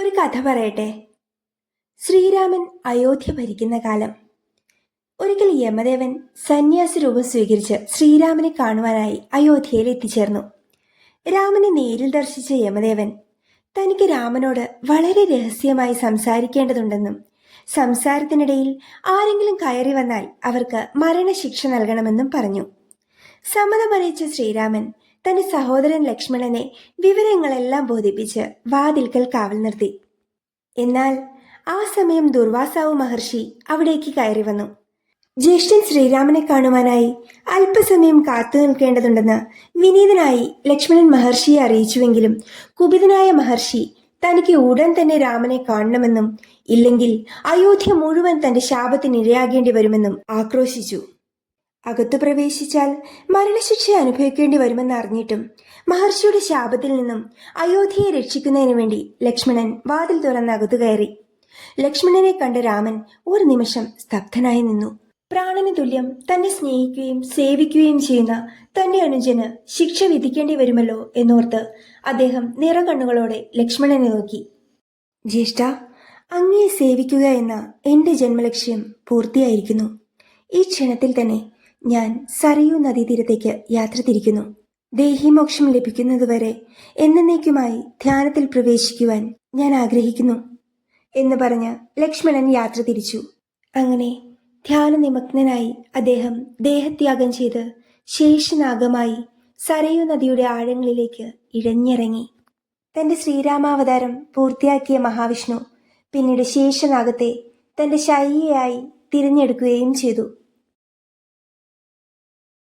ഒരു കഥ പറയട്ടെ. ശ്രീരാമൻ അയോധ്യ ഭരിക്കുന്ന കാലം. ഒരിക്കൽ യമദേവൻ സന്യാസി രൂപം സ്വീകരിച്ച് ശ്രീരാമനെ കാണുവാനായി അയോധ്യയിൽ എത്തിച്ചേർന്നു. രാമനെ നേരിൽ ദർശിച്ച യമദേവൻ തനിക്ക് രാമനോട് വളരെ രഹസ്യമായി സംസാരിക്കേണ്ടതുണ്ടെന്നും സംസാരത്തിനിടയിൽ ആരെങ്കിലും കയറി വന്നാൽ അവർക്ക് മരണശിക്ഷ നൽകണമെന്നും പറഞ്ഞു. സമ്മതമറിയിച്ച ശ്രീരാമൻ തന്റെ സഹോദരൻ ലക്ഷ്മണനെ വിവരങ്ങളെല്ലാം ബോധിപ്പിച്ച് വാതിൽക്കൽ കാവൽ നിർത്തി. എന്നാൽ ആ സമയം ദുർവാസാവു മഹർഷി അവിടേക്ക് കയറി വന്നു. ജ്യേഷ്ഠൻ ശ്രീരാമനെ കാണുവാനായി അല്പസമയം കാത്തു നിൽക്കേണ്ടതുണ്ടെന്ന് വിനീതനായി ലക്ഷ്മണൻ മഹർഷിയെ അറിയിച്ചുവെങ്കിലും കുപിതനായ മഹർഷി തനിക്ക് ഉടൻ തന്നെ രാമനെ കാണണമെന്നും ഇല്ലെങ്കിൽ അയോധ്യ മുഴുവൻ തന്റെ ശാപത്തിനിരയാകേണ്ടി വരുമെന്നും ആക്രോശിച്ചു. അകത്തു പ്രവേശിച്ചാൽ മരണശിക്ഷ അനുഭവിക്കേണ്ടി വരുമെന്ന് അറിഞ്ഞിട്ടും മഹർഷിയുടെ ശാപത്തിൽ നിന്നും അയോധ്യയെ രക്ഷിക്കുന്നതിന് വേണ്ടി ലക്ഷ്മണൻ വാതിൽ തുറന്ന് അകത്തു കയറി. ലക്ഷ്മണനെ കണ്ട രാമൻ ഒരു നിമിഷം സ്തബ്ധനായി നിന്നു. പ്രാണന് തുല്യം തന്നെ സ്നേഹിക്കുകയും സേവിക്കുകയും ചെയ്യുന്ന തന്റെ അനുജന് ശിക്ഷ വിധിക്കേണ്ടി വരുമല്ലോ എന്നോർത്ത് അദ്ദേഹം നിറകണ്ണുകളോടെ ലക്ഷ്മണനെ നോക്കി. ജ്യേഷ്ഠ അങ്ങയെ സേവിക്കുക എന്ന എന്റെ ജന്മലക്ഷ്യം പൂർത്തിയായിരിക്കുന്നു. ഈ ക്ഷണത്തിൽ തന്നെ ഞാൻ സരയൂ നദീതീരത്തേക്ക് യാത്ര തിരിക്കുന്നു. ദേഹിമോക്ഷം ലഭിക്കുന്നതുവരെ എന്നേക്കുമായി ധ്യാനത്തിൽ പ്രവേശിക്കുവാൻ ഞാൻ ആഗ്രഹിക്കുന്നു എന്ന് പറഞ്ഞ് ലക്ഷ്മണൻ യാത്ര തിരിച്ചു. അങ്ങനെ ധ്യാന നിമഗ്നായി അദ്ദേഹം ദേഹത്യാഗം ചെയ്ത് ശേഷനാഗമായി സരയൂ നദിയുടെ ആഴങ്ങളിലേക്ക് ഇഴഞ്ഞിറങ്ങി. തന്റെ ശ്രീരാമാവതാരം പൂർത്തിയാക്കിയ മഹാവിഷ്ണു പിന്നീട് ശേഷനാഗത്തെ തന്റെ ശൈലിയായി തിരഞ്ഞെടുക്കുകയും ചെയ്തു.